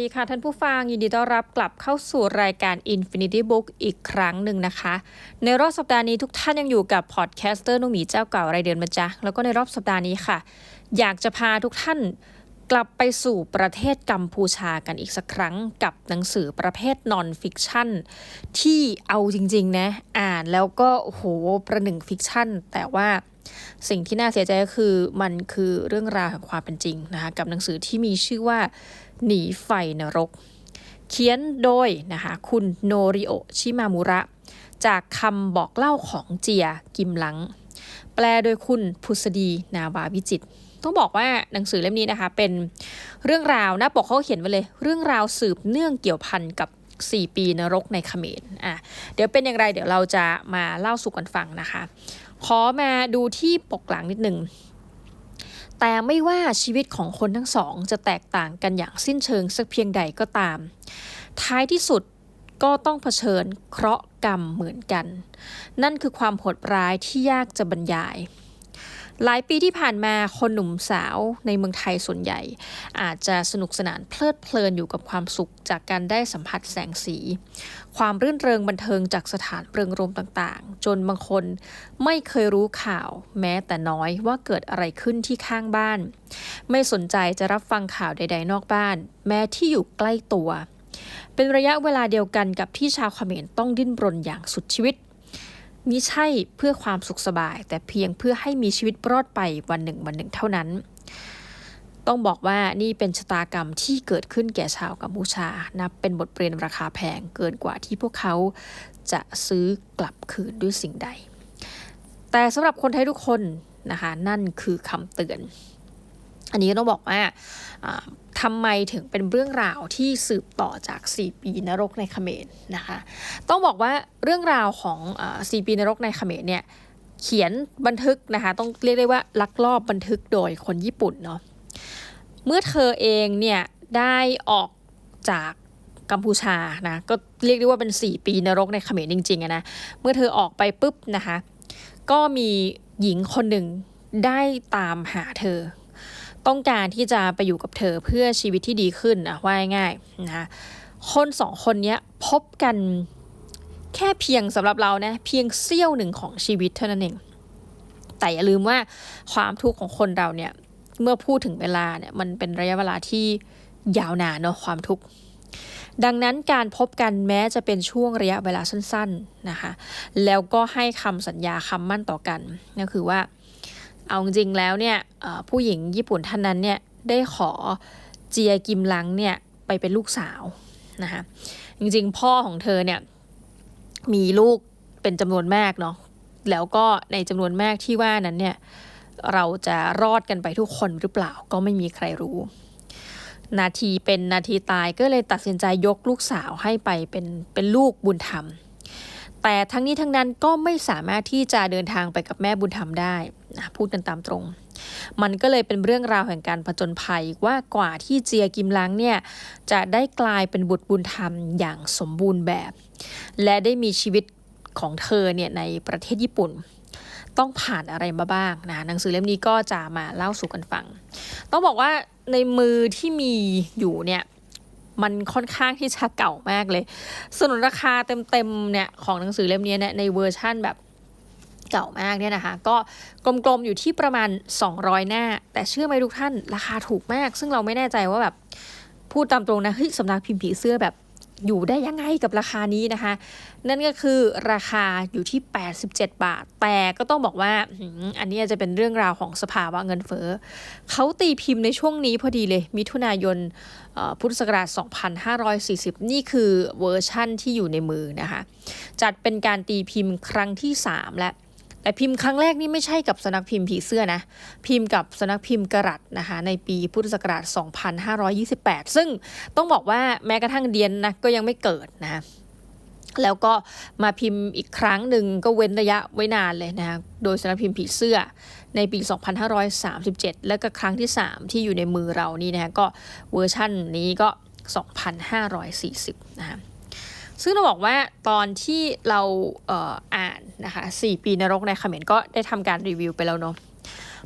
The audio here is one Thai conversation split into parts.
ดีค่ะท่านผู้ฟัง ยินดีต้อนรับกลับเข้าสู่รายการ Infinity Book อีกครั้งหนึ่งนะคะ ในรอบสัปดาห์นี้ทุกท่านยังอยู่กับพอดแคสเตอร์นุ่มหมีเจ้าเก่ารายเดือนมาจ้ะแล้วก็ในรอบสัปดาห์นี้ค่ะ อยากจะพาทุกท่านกลับไปสู่ประเทศกัมพูชากันอีกสักครั้งกับหนังสือประเภทนอนฟิกชันที่เอาจริงๆนะอ่านแล้วก็โหประหนึ่งฟิกชันแต่ว่าสิ่งที่น่าเสียใจก็คือมันคือเรื่องราวแห่งความเป็นจริงนะคะกับหนังสือที่มีชื่อว่า หนีไฟนรก เขียนโดยนะคะคุณโนริโอชิมามุระ จากคำบอกเล่าของเจียกิมหลัง แปลโดยคุณพุษดีนาวาวิจิตต้องบอกว่าหนังสือเล่มนี้นะคะ เป็นเรื่องราวหน้าปกเขาเขียนไว้เลย เรื่องราวสืบเนื่องเกี่ยวพันกับ 4 ปีนรกในเขมรอะเดี๋ยวเป็นอย่างไรเดี๋ยวเราจะมาเล่าสู่กันฟังนะคะ ขอมาดูที่ปกหลังนิดหนึ่ง แต่ไม่ว่าชีวิตของคนทั้งสองจะแตกต่างกันอย่างสิ้นเชิงสักเพียงใดก็ตาม ท้ายที่สุดก็ต้องเผชิญเคราะห์กรรมเหมือนกัน นั่นคือความโหดร้ายที่ยากจะบรรยาย หลายปีที่ผ่านมาคนหนุ่มสาวในเมืองไทยส่วนใหญ่ อาจจะสนุกสนานเพลิดเพลินอยู่กับความสุขจากการได้สัมผัสแสงสี ความรื่นเริงบันเทิงจากสถานเริงรมต่างๆ จนบางคนไม่เคยรู้ข่าว แม้แต่น้อยว่าเกิดอะไรขึ้นที่ข้างบ้าน ไม่สนใจจะรับฟังข่าวใด ๆ นอกบ้าน แม้ที่อยู่ใกล้ตัว เป็นระยะเวลาเดียวกันกับที่ชาวเขมรต้องดิ้นรนอย่างสุดชีวิต มิใช่เพื่อความสุขสบาย แต่เพียงเพื่อให้มีชีวิตรอดไปวันหนึ่งวันหนึ่งเท่านั้น ต้องบอกว่านี่เป็นชะตากรรมที่เกิดขึ้นแก่ชาวกัมพูชา นับเป็นบทเรียนราคาแพงเกินกว่าที่พวกเขาจะซื้อกลับคืนด้วยสิ่งใด แต่สำหรับคนไทยทุกคนนะคะนั่นคือคำเตือน อันนี้ต้องบอกว่าทำไมถึงเป็นเรื่องราวที่สืบต่อจาก 4 ปีนรกในเขมรนะคะ ต้องบอกว่าเรื่องราวของอ4ปีนรกในเขมรเนี่ยเขียนบันทึกนะคะ ต้องเรียกได้ว่าลักลอบบันทึกโดยคนญี่ปุ่นเนาะเมื่อเธอเองเนี่ยได้ออกจากกัมพูชานะก็เรียกได้ว่าเป็น 4 ปีนรกในเขมรจริงๆนะเมื่อเธอออกไปปุ๊บนะคะ ก็มีหญิงคนหนึ่งได้ตามหาเธอ ต้องการที่จะไปอยู่กับเธอเพื่อชีวิตที่ดีขึ้นนะว่าง่ายๆนะคนสองคนนี้พบกันแค่เพียงสำหรับเรานะเพียงเสี้ยวหนึ่งของชีวิตเท่านั้นเองแต่อย่าลืมว่าความทุกข์ของคนเราเนี่ยเมื่อพูดถึงเวลาเนี่ยมันเป็นระยะเวลาที่ยาวนานเนาะความทุกข์ดังนั้นการพบกันแม้จะเป็นช่วงระยะเวลาสั้น ๆนะคะ แล้วก็ให้คำสัญญาคำมั่นต่อกันก็คือว่า เอาจริงๆแล้วเนี่ยผู้หญิงญี่ปุ่นท่านนั้นเนี่ยได้ขอเจียกิมลังเนี่ยไปเป็นลูกสาวนะคะจริงๆ พ่อของเธอเนี่ยมีลูกเป็นจำนวนมากเนาะแล้วก็ในจำนวนมากที่ว่านั้นเนี่ยเราจะรอดกันไปทุกคนหรือเปล่าก็ไม่มีใครรู้ นาทีเป็นนาทีตายก็เลยตัดสินใจยกลูกสาวให้ไปเป็นเป็นลูกบุญธรรม แต่ทั้งนี้ทั้งนั้นก็ไม่สามารถที่จะเดินทางไปกับแม่บุญธรรมได้ พูดกันตามตรง มันก็เลยเป็นเรื่องราวแห่งการผจญภัยว่ากว่าที่เจียกิมลังเนี่ยจะได้กลายเป็นบุตรบุญธรรมอย่างสมบูรณ์แบบ และได้มีชีวิตของเธอเนี่ยในประเทศญี่ปุ่น ต้องผ่านอะไรมาบ้างนะหนังสือเล่มนี้ก็จะมาเล่าสู่กันฟัง ต้องบอกว่าในมือที่มีอยู่เนี่ยมันค่อนข้างที่จะเก่ามากเลยสนุนราคาเต็มๆเนี่ยของหนังสือเล่มนี้เนี่ยในเวอร์ชั่นแบบ เก่ามากเนี่ยนะคะ ก็กลมๆอยู่ที่ประมาณ 200 หน้า แต่เชื่อไหมทุกท่านราคาถูกมาก ซึ่งเราไม่แน่ใจว่าแบบพูดตามตรงนะเฮ้ยสำนักพิมพ์ผีเสื้อแบบอยู่ได้ยังไงกับราคานี้นะคะ นั่นก็คือราคาอยู่ที่ 87 บาท แต่ก็ต้องบอกว่าอันนี้จะเป็นเรื่องราวของสภาวะเงินเฟ้อเขาตีพิมพ์ในช่วงนี้พอดีเลย มิถุนายนพุทธศักราช 2540 นี่คือเวอร์ชั่นที่อยู่ในมือนะคะ จัดเป็นการตีพิมพ์ครั้งที่ 3 และ แต่พิมพ์ครั้งแรกนี่ไม่ใช่กับสนักพิมพ์ผีเสื้อนะ พิมพ์กับสนักพิมพ์กระรัตนะคะในปีพุทธศักราช 2528 ซึ่งต้องบอกว่าแม้กระทั่งเดียนนะก็ยังไม่เกิดนะแล้วก็มาพิมพ์อีกครั้งหนึ่งก็เว้นระยะไว้นานเลยนะคะโดยสำนักพิมพ์ผีเสื้อในปี 2537 แล้วก็ครั้งที่ 3 ที่อยู่ในมือเรานี่นะคะก็เวอร์ชั่นนี้ก็ 2540 นะคะ ซึ่งเราบอกว่าตอนที่เราเอ่ออ่านนะคะ4ปีนรกในเขมรก็ได้ทำการรีวิวไปแล้วเนาะ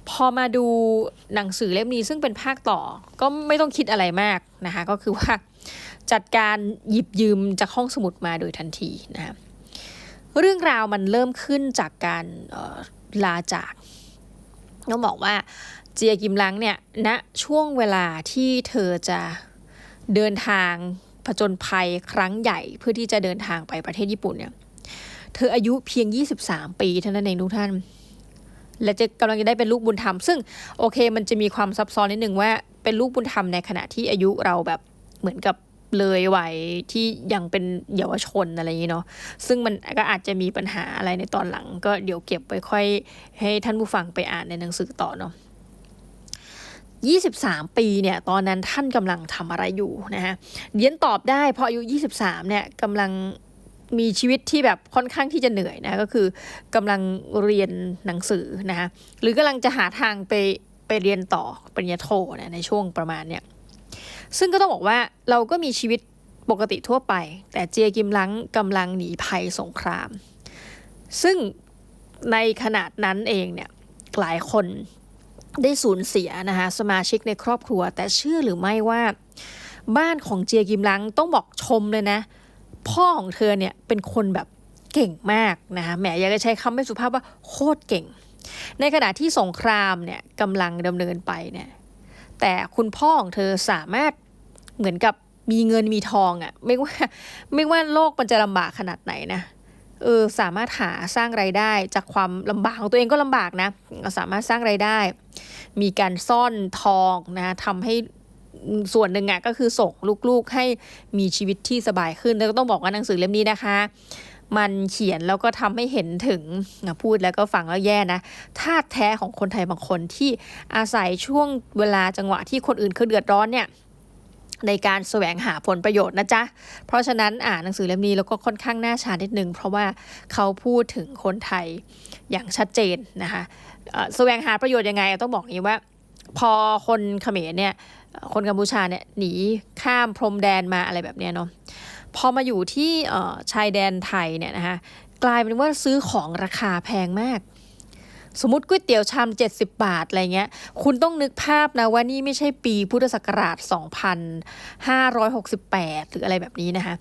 พอมาดูหนังสือเล่มนี้ซึ่งเป็นภาคต่อก็ไม่ต้องคิดอะไรมากนะคะก็คือว่าจัดการหยิบยืมจากห้องสมุดมาโดยทันทีนะคะเรื่องราวมันเริ่มขึ้นจากการลาจากต้องบอกว่าเจียกิมลังเนี่ยณนะช่วงเวลาที่เธอจะเดินทาง ผจญภัยครั้งใหญ่เพื่อที่จะเดินทางไปประเทศญี่ปุ่นเนี่ย เธออายุเพียง 23 ปีเท่านั้นเองทุกท่าน และจะกำลังจะได้เป็นลูกบุญธรรม ซึ่งโอเคมันจะมีความซับซ้อนนิดนึงว่าเป็นลูกบุญธรรมในขณะที่อายุเราแบบเหมือนกับเลยวัยที่ยังเป็นเยาวชนอะไรอย่างนี้เนาะซึ่งมันก็อาจจะมีปัญหาอะไรในตอนหลัง ก็เดี๋ยวเก็บไว้ค่อยให้ท่านผู้ฟังไปอ่านในหนังสือต่อเนาะ 23 ปีเนี่ยตอนนั้นท่านกำลังทำอะไรอยู่นะฮะเดียนตอบได้เพราะอายุ 23เนี่ยกำลังมีชีวิตที่แบบค่อนข้างที่จะเหนื่อยนะก็คือกำลังเรียนหนังสือนะคะหรือกำลังจะหาทางไปไปเรียนต่อปริญญาโทนะในช่วงประมาณเนี่ยซึ่งก็ต้องบอกว่าเราก็มีชีวิตปกติทั่วไป แต่เจียกิมลังกำลังหนีภัยสงคราม ซึ่งในขนาดนั้นเองเนี่ยหลายคน ได้สูญเสียนะคะสมาชิกในครอบครัว แต่เชื่อหรือไม่ว่า บ้านของเจียกิมลังต้องบอกชมเลยนะ พ่อของเธอเนี่ยเป็นคนแบบเก่งมากนะคะแหมอยากจะใช้คำไม่สุภาพว่าโคตรเก่ง ในขณะที่สงครามเนี่ยกำลังดำเนินไปเนี่ยแต่คุณพ่อของเธอสามารถเหมือนกับมีเงินมีทองอะ่ะไม่ว่าไม่ว่าโลกมันจะลำบากขนาดไหนนะ เออสามารถหาสร้างไรายได้ จากความลำบากของตัวเองก็ลำบากนะสามารถสร้างไรายได้ มีการซ่อนทองนะทำให้ส่วนหนึ่งอะก็คือส่งลูกๆให้มีชีวิตที่สบายขึ้น แล้วก็ต้องบอกว่าหนังสือเล่มนี้นะคะ มันเขียนแล้วก็ทำให้เห็นถึงพูดแล้วก็ฟังแล้วแย่นะธาตุแท้ของคนไทยบางคนที่อาศัยช่วงเวลาจังหวะที่คนอื่นเขาเดือดร้อนเนี่ย ในการแสวงหาผลประโยชน์นะจ๊ะ เพราะฉะนั้นอ่านหนังสือเล่มนี้แล้วก็ค่อนข้างน่าชานิดนึง เพราะว่าเขาพูดถึงคนไทยอย่างชัดเจนนะคะแสวงหาประโยชน์ยังไงต้องบอกนี้ว่า พอคนเขมรเนี่ยคนกัมพูชาเนี่ยหนีข้ามพรมแดนมาอะไรแบบเนี้ยเนาะพอมาอยู่ที่ชายแดนไทยเนี่ยนะคะกลายเป็นว่าซื้อของราคาแพงมาก สมมติก๋วยเตี๋ยวชาม 70 บาทอะไรเงี้ย คุณต้องนึกภาพนะว่านี่ไม่ใช่ปีพุทธศักราช 2568 หรืออะไรแบบนี้นะคะ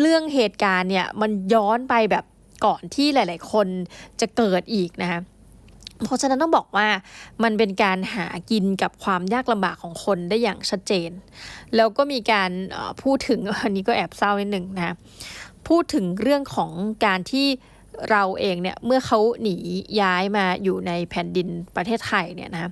เรื่องเหตุการณ์เนี่ยมันย้อนไปแบบก่อนที่หลาย ๆ คนจะเกิดอีกนะคะเพราะฉะนั้นต้องบอกว่ามันเป็นการหากินกับความยากลำบากของคนได้อย่างชัดเจน แล้วก็มีการพูดถึงอันนี้ก็แอบเศร้านิดหนึ่งนะ พูดถึงเรื่องของการที่ เราเองเนี่ยเมื่อเขาหนีย้ายมาอยู่ในแผ่นดินประเทศไทยเนี่ยนะ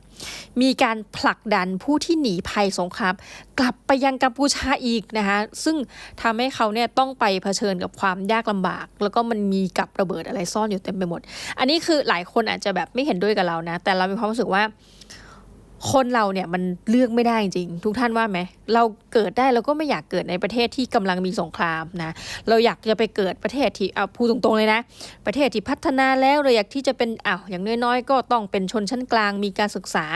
มีการผลักดันผู้ที่หนีภัยสงครามกลับไปยังกัมพูชาอีกนะคะซึ่งทำให้เขาเนี่ยต้องไปเผชิญกับความยากลำบาก แล้วก็มันมีกับระเบิดอะไรซ่อนอยู่เต็มไปหมด อันนี้คือหลายคนอาจจะแบบไม่เห็นด้วยกับเรานะ แต่เรามีความรู้สึกว่า คนเราเนี่ยมันเลือกไม่ได้จริง ทุกท่านว่าไหม เราเกิดได้เราก็ไม่อยากเกิดในประเทศที่กำลังมีสงครามนะ เราอยากจะไปเกิดประเทศที่เอาพูดตรงๆเลยนะ ประเทศที่พัฒนาแล้วเราอยากที่จะเป็นอ้าวอย่างน้อยๆ ก็ต้องเป็นชนชั้นกลางมีการศึกษา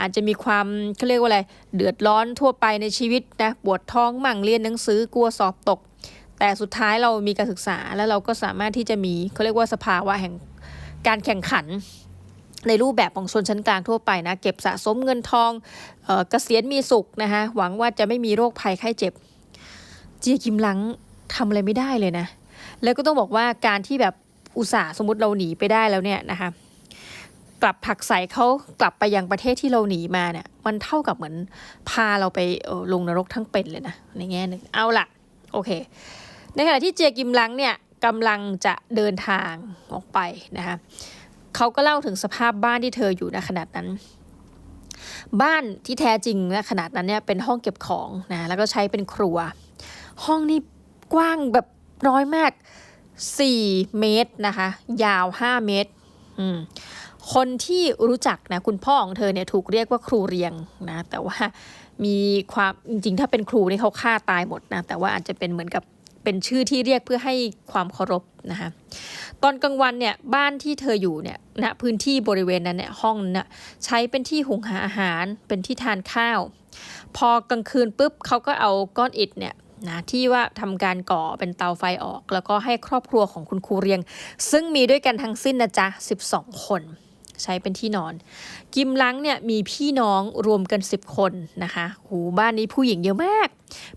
อาจจะมีความเขาเรียกว่าอะไรเดือดร้อนทั่วไปในชีวิตนะปวดท้องมั่งเรียนหนังสือกลัวสอบตก แต่สุดท้ายเรามีการศึกษาแล้วเราก็สามารถที่จะมีเขาเรียกว่าสภาวะแห่งการแข่งขัน ในรูปแบบของชนชั้นกลางทั่วไปนะเก็บสะสมเงินทองเออกษียณมีสุขนะคะหวังว่าจะไม่มีโรคภัยไข้เจ็บ เจียกิมลังทำอะไรไม่ได้เลยนะ แล้วก็ต้องบอกว่าการที่แบบอุตส่าห์สมมติเราหนีไปได้แล้วเนี่ยนะคะกลับผักใส่เขากลับไปยังประเทศที่เราหนีมาเนี่ยมันเท่ากับเหมือนพาเราไปลงนรกทั้งเป็นเลยนะในแง่หนึ่งเอาละโอเค ในขณะที่เจียกิมลังเนี่ยกำลังจะเดินทางออกไปนะคะ เขาก็เล่าถึงสภาพบ้านที่เธออยู่ในขนาดนั้น บ้านที่แท้จริงณขนาดนั้นเนี่ยเป็นห้องเก็บของนะแล้วก็ใช้เป็นครัว ห้องนี้กว้างแบบน้อยมาก 4 เมตรนะคะ ยาว 5 เมตรคนที่รู้จักนะคุณพ่อของเธอเนี่ยถูกเรียกว่าครูเรียงนะแต่ว่ามีความจริงๆ ถ้าเป็นครูนี่เขาฆ่าตายหมดนะแต่ว่าอาจจะเป็นเหมือนกับ เป็นชื่อที่เรียกเพื่อให้ความเคารพนะคะตอนกลางวันเนี่ยบ้านที่เธออยู่เนี่ยณนะพื้นที่บริเวณนั้นเนี่ยห้องน่ะใช้เป็นที่หุงหาอาหาร เป็นที่ทานข้าว พอกลางคืนปุ๊บเขาก็เอาก้อนอิฐเนี่ยนะที่ว่าทำการก่อเป็นเตาไฟออก แล้วก็ให้ครอบครัวของคุณครูเรียง ซึ่งมีด้วยกันทั้งสิ้นนะจ๊ะ 12 คนใช้เป็นที่นอน กิมลังเนี่ยมีพี่น้องรวมกัน 10 คนนะคะหูบ้านนี้ผู้หญิงเยอะมาก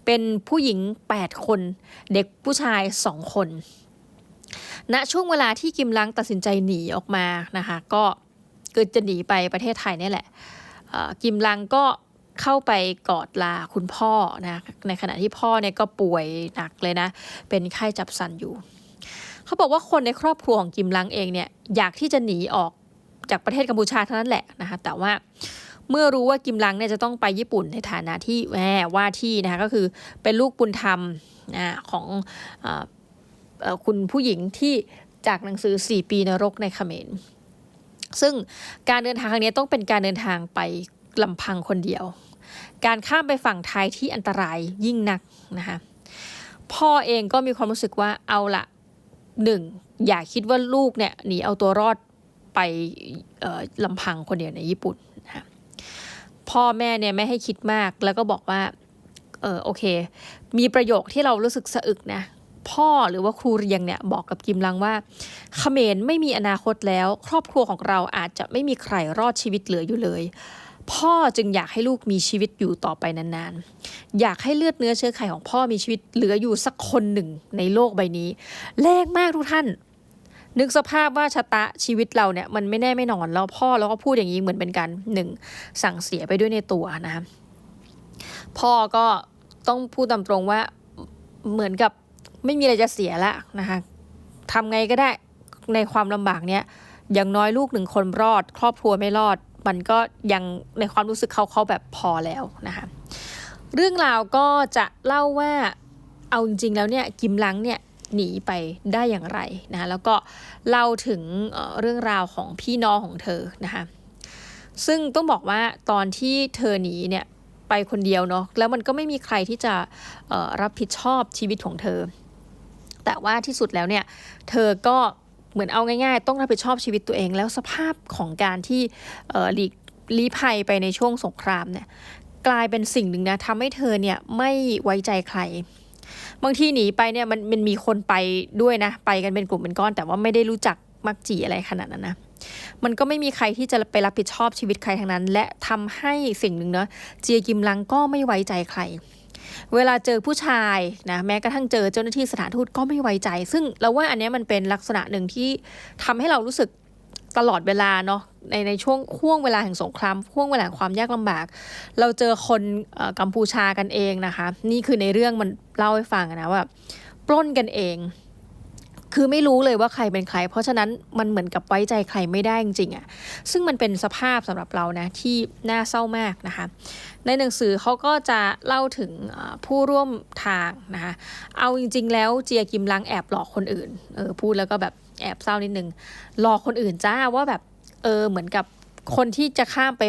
เป็นผู้หญิง 8 คน เด็กผู้ชาย 2 คนณช่วงเวลาที่กิมลังตัดสินใจหนีออกมานะคะก็เกิดจะหนีไปประเทศไทยนี่แหละกิมลังก็เข้าไปกอดลาคุณพ่อนะในขณะที่พ่อเนี่ยก็ป่วยหนักเลยนะ เป็นไข้จับสันอยู่ เขาบอกว่าคนในครอบครัวของกิมลังเองเนี่ยอยากที่จะหนีออกจากประเทศกัมพูชาเท่านั้นแหละนะคะแต่ว่า เมื่อรู้ว่ากิมลังเนี่ยจะต้องไปญี่ปุ่นในฐานะที่แหมว่าที่นะคะก็คือเป็นลูกบุญธรรมของอคุณผู้หญิงที่จากหนังสือ 4 ปีนรกในเขมร ซึ่งการเดินทางครั้งนี้ต้องเป็นการเดินทางไปลำพังคนเดียว การข้ามไปฝั่งไทยที่อันตรายยิ่งนักนะคะพ่อเองก็มีความรู้สึกว่าเอาละหนึ่งอย่าคิดว่าลูกเนี่ยหนีเอาตัวรอดไปลำพังคนเดียวในญี่ปุ่น พ่อแม่เนี่ยไม่ให้คิดมาก แล้วก็บอกว่า เออโอเค มีประโยคที่เรารู้สึกสะอึกนะ พ่อหรือว่าครูเรียงเนี่ยบอกกับกิมลังว่าเขมรไม่มีอนาคตแล้ว ครอบครัวของเราอาจจะไม่มีใครรอดชีวิตเหลืออยู่เลยพ่อจึงอยากให้ลูกมีชีวิตอยู่ต่อไปนานๆ อยากให้เลือดเนื้อเชื้อไขของพ่อมีชีวิตเหลืออยู่สักคนหนึ่งในโลกใบนี้ แรงมากทุกท่าน นึกสภาพว่าชะตาชีวิตเราเนี่ยมันไม่แน่ไม่นอนแล้วพ่อเราก็พูดอย่างนี้เหมือนเป็นการหนึ่งสั่งเสียไปด้วยในตัวนะคะพ่อก็ต้องพูดตามตรงว่าเหมือนกับไม่มีอะไรจะเสียละนะคะทำไงก็ได้ในความลำบากเนี้ยอย่างน้อยลูกหนึ่งคนรอด ครอบครัวไม่รอด มันก็ยังในความรู้สึกเขาเขาแบบพอแล้วนะคะเรื่องราวก็จะเล่าว่าเอาจริงๆแล้วเนี่ยกิมลังเนี่ย หนีไปได้อย่างไรนะคะแล้วก็เล่าถึงเรื่องราวของพี่น้องของเธอนะคะซึ่งต้องบอกว่าตอนที่เธอหนีเนี่ยไปคนเดียวเนาะแล้วมันก็ไม่มีใครที่จะรับผิดชอบชีวิตของเธอ แต่ว่าที่สุดแล้วเนี่ยเธอก็เหมือนเอาง่ายๆ ต้องรับผิดชอบชีวิตตัวเอง แล้วสภาพของการที่หลีกลี้ภัยไปในช่วงสงครามเนี่ยกลายเป็นสิ่งหนึ่งนะทำให้เธอเนี่ยไม่ไว้ใจใคร บางทีหนีไปเนี่ยมันมันมีคนไปด้วยนะ ไปกันเป็นกลุ่มเป็นก้อน แต่ว่าไม่ได้รู้จักมักจีอะไรขนาดนั้นนะมันก็ไม่มีใครที่จะไปรับผิดชอบชีวิตใครทั้งนั้น และทำให้สิ่งหนึ่งเนาะเจียกิมลังก็ไม่ไว้ใจใคร เวลาเจอผู้ชายนะแม้กระทั่งเจอเจ้าหน้าที่สถานทูตก็ไม่ไว้ใจ ซึ่งเราว่าอันนี้มันเป็นลักษณะหนึ่งที่ทำให้เรารู้สึก ตลอดเวลาเนาะในในช่วงห่วงเวลาแห่งสงครามห่วงเวลาแห่งความยากลำบาก เราเจอคนกัมพูชากันเองนะคะ นี่คือในเรื่องมันเล่าให้ฟังนะว่าปล้นกันเอง คือไม่รู้เลยว่าใครเป็นใคร เพราะฉะนั้นมันเหมือนกับไว้ใจใครไม่ได้จริงๆอะ่ะซึ่งมันเป็นสภาพสำหรับเรานะที่น่าเศร้ามากนะคะ ในหนังสือเขาก็จะเล่าถึงผู้ร่วมทางนะคะเอาจริง ๆ แล้วเจียกิมลังแอบหลอกคนอื่นเออพูดแล้วก็แบบแอบเศร้านิดนึงหลอกคนอื่นจ้าว่าแบบเออเหมือนกับ คนที่จะข้ามไป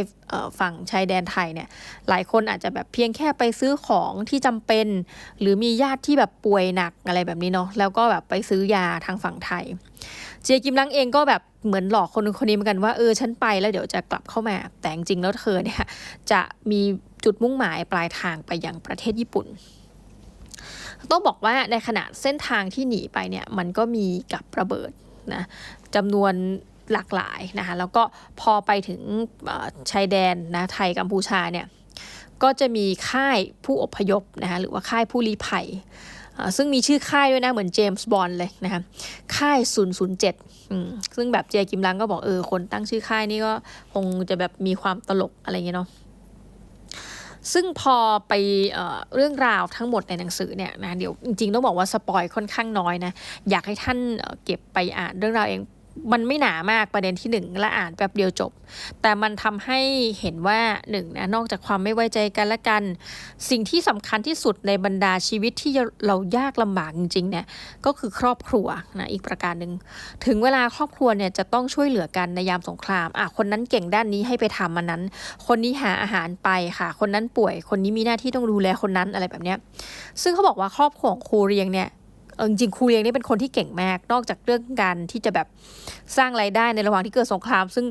ฝั่งชายแดนไทยเนี่ย หลายคนอาจจะแบบเพียงแค่ไปซื้อของที่จำเป็น หรือมีญาติที่แบบป่วยหนักอะไรแบบนี้เนาะแล้วก็แบบไปซื้อยาทางฝั่งไทย เจียกิมลังเองก็แบบเหมือนหลอกคนคนนี้เหมือนกันว่าเออฉันไปแล้วเดี๋ยวจะกลับเข้ามาแต่จริงแล้วเธอเนี่ยจะมีจุดมุ่งหมายปลายทางไปยังประเทศญี่ปุ่นต้องบอกว่าในขณะเส้นทางที่หนีไปเนี่ยมันก็มีกับระเบิดนะจำนวน หลากหลายนะคะแล้วก็พอไปถึงชายแดนนะไทยกัมพูชาเนี่ยก็จะมีค่ายผู้อพยพนะคะหรือว่าค่ายผู้ลี้ภัยซึ่งมีชื่อค่ายด้วยนะเหมือนเจมส์บอนด์เลยนะคะค่าย 007 ซึ่งแบบเจกิมลังก็บอกเออคนตั้งชื่อค่ายนี่ก็คงจะแบบมีความตลกอะไรเงี้ยเนาะซึ่งพอไปเออเรื่องราวทั้งหมดในหนังสือเนี่ยนะเดี๋ยวจริงๆต้องบอกว่าสปอยค่อนข้างน้อยนะ อยากให้ท่านเออเก็บไปอ่านเรื่องราวเอง มันไม่หนามากประเด็นที่หนึ่งและอ่านแป๊บเดียวจบ แต่มันทำให้เห็นว่าหนึ่งนะนอกจากความไม่ไว้ใจกันและกัน สิ่งที่สำคัญที่สุดในบรรดาชีวิตที่เรายากลำบากจริงๆเนี่ยก็คือครอบครัวนะอีกประการหนึ่งถึงเวลาครอบครัวเนี่ยจะต้องช่วยเหลือกันในยามสงครามอะคนนั้นเก่งด้านนี้ให้ไปทำมันนั้น คนนี้หาอาหารไปค่ะ คนนั้นป่วย คนนี้มีหน้าที่ต้องดูแลคนนั้นอะไรแบบเนี้ยซึ่งเขาบอกว่าครอบครัวของครูเรียงเนี่ย เออจริงครูเรียงนี่เป็นคนที่เก่งมาก นอกจากเรื่องการที่จะแบบสร้างรายได้ในระหว่างที่เกิดสงคราม ซึ่ง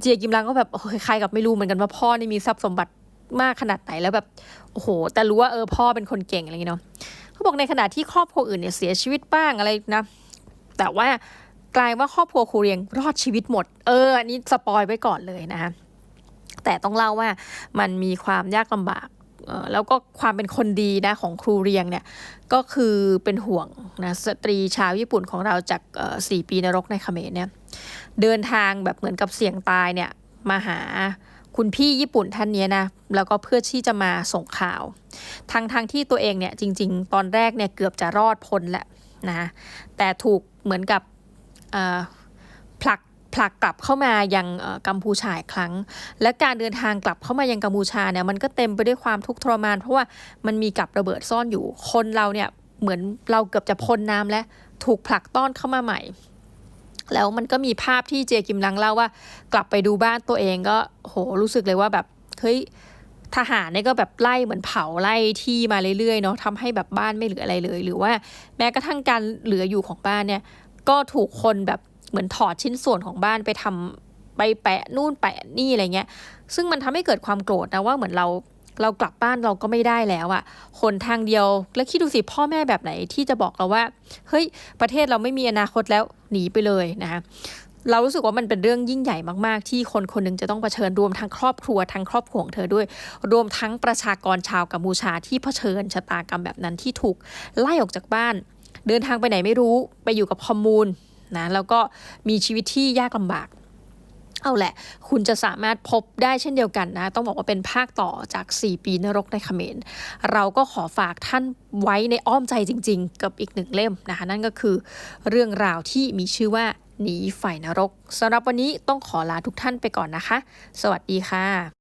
เจียกิมลังก็แบบโอ้ยใครกับไม่รู้เหมือนกันว่าพ่อนี่มีทรัพย์สมบัติมากขนาดไหนแล้วแบบโอ้โห แต่รู้ว่าเออพ่อเป็นคนเก่งอะไรอย่างเงี้ยเนาะเขาบอกในขณะที่ครอบครัวอื่นเนี่ยเสียชีวิตบ้างอะไรนะ แต่ว่ากลายว่าครอบครัวครูเรียงรอดชีวิตหมด เอออันนี้สปอยไว้ก่อนเลยนะคะแต่ต้องเล่าว่ามันมีความยากลำบาก แล้วก็ความเป็นคนดีนะของครูเรียงเนี่ยก็คือเป็นห่วงนะสตรีชาวญี่ปุ่นของเราจากสี่ปีนรกในเขมรเนี่ยเดินทางแบบเหมือนกับเสี่ยงตายเนี่ยมาหาคุณพี่ญี่ปุ่นท่านนี้นะแล้วก็เพื่อที่จะมาส่งข่าวทางทางที่ตัวเองเนี่ยจริง ๆ ตอนแรกเนี่ยเกือบจะรอดพ้นแหละนะแต่ถูกเหมือนกับ ผลักกลับเข้ามายังกัมพูชาอีกครั้ง และการเดินทางกลับเข้ามายังกัมพูชาเนี่ยมันก็เต็มไปด้วยความทุกข์ทรมาน เพราะว่ามันมีกับระเบิดซ่อนอยู่ คนเราเนี่ยเหมือนเราเกือบจะพ้นน้ำและถูกผลักต้อนเข้ามาใหม่ แล้วมันก็มีภาพที่เจกิมลังเล่าว่า กลับไปดูบ้านตัวเองก็โหรู้สึกเลยว่าแบบเฮ้ยทหารเนี่ยก็แบบไล่เหมือนเผาไล่ที่มาเรื่อยๆเนาะทำให้แบบบ้านไม่เหลืออะไรเลย หรือว่าแม้กระทั่งการเหลืออยู่ของบ้านเนี่ยก็ถูกคนแบบ เหมือนถอดชิ้นส่วนของบ้านไปทำไปแปะนู่นแปะนี่อะไรเงี้ย ซึ่งมันทำให้เกิดความโกรธนะว่าเหมือนเราเรากลับบ้านเราก็ไม่ได้แล้วอะคนทางเดียว แล้วคิดดูสิพ่อแม่แบบไหนที่จะบอกเราว่า เฮ้ย ประเทศเราไม่มีอนาคตแล้วหนีไปเลยนะคะเรารู้สึกว่ามันเป็นเรื่องยิ่งใหญ่มาก ๆ ที่คนคนหนึ่งจะต้องเผชิญรวมทั้งครอบครัวทั้งครอบครัวของเธอด้วย รวมทั้งประชากรชาวกัมพูชาที่เผชิญชะตากรรมแบบนั้นที่ถูกไล่ออกจากบ้าน เดินทางไปไหนไม่รู้ไปอยู่กับคอมมูน นะแล้วก็มีชีวิตที่ยากลำบากเอาแหละ คุณจะสามารถพบได้เช่นเดียวกันนะ ต้องบอกว่าเป็นภาคต่อจาก 4 ปีนรกในเขมร เราก็ขอฝากท่านไว้ในอ้อมใจจริง ๆ กับอีกหนึ่งเล่มนะคะ นั่นก็คือเรื่องราวที่มีชื่อว่าหนีฝ่ายนรกสำหรับวันนี้ต้องขอลาทุกท่านไปก่อนนะคะ สวัสดีค่ะ